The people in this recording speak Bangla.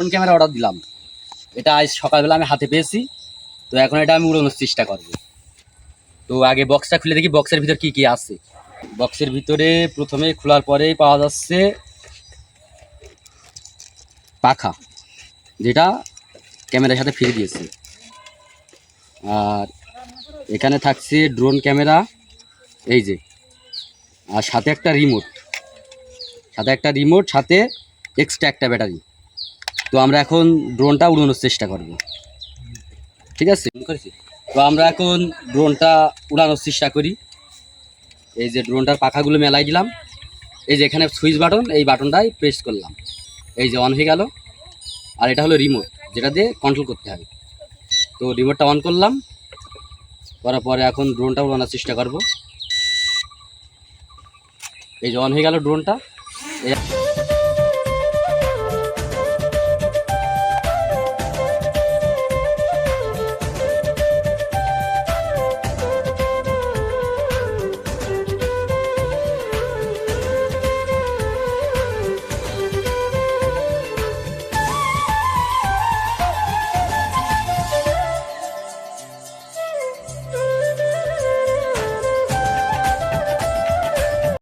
ড্রোন ক্যামেরা অর্ডার দিলাম। এটা আজ সকালবেলা আমি হাতে পেয়েছি। তো এখন এটা আমি উড়ানোর চেষ্টা করব। তো আগে বক্সটা খুলে দেখি বক্সের ভিতর কি কি আছে। বক্সের ভিতরে প্রথমে খোলার পরেই পাওয়া যাচ্ছে পাখা, যেটা ক্যামেরার সাথে ফিরে দিয়েছে। আর এখানে থাকছে ড্রোন ক্যামেরা এই যে। আর সাথে একটা রিমোট সাথে একটা রিমোট সাথে এক্সট্রা একটা ব্যাটারি তো আমরা এখন ড্রোনটা উড়ানোর চেষ্টা করব। ঠিক আছে? তো আমরা এখন ড্রোনটা উড়ানোর চেষ্টা করি। এই যে ড্রোনটার পাখাগুলো মেলাই দিলাম। এই যে এখানে সুইচ বাটন এই বাটনটাই প্রেস করলাম। এই যে অন হয়ে গেল। আর এটা হলো রিমোট যেটা দিয়ে কন্ট্রোল করতে হবে। তো রিমোটটা অন করলাম। করার পরে এখন ড্রোনটা উড়ানোর চেষ্টা করব। এই যে অন হয়ে গেল ড্রোনটা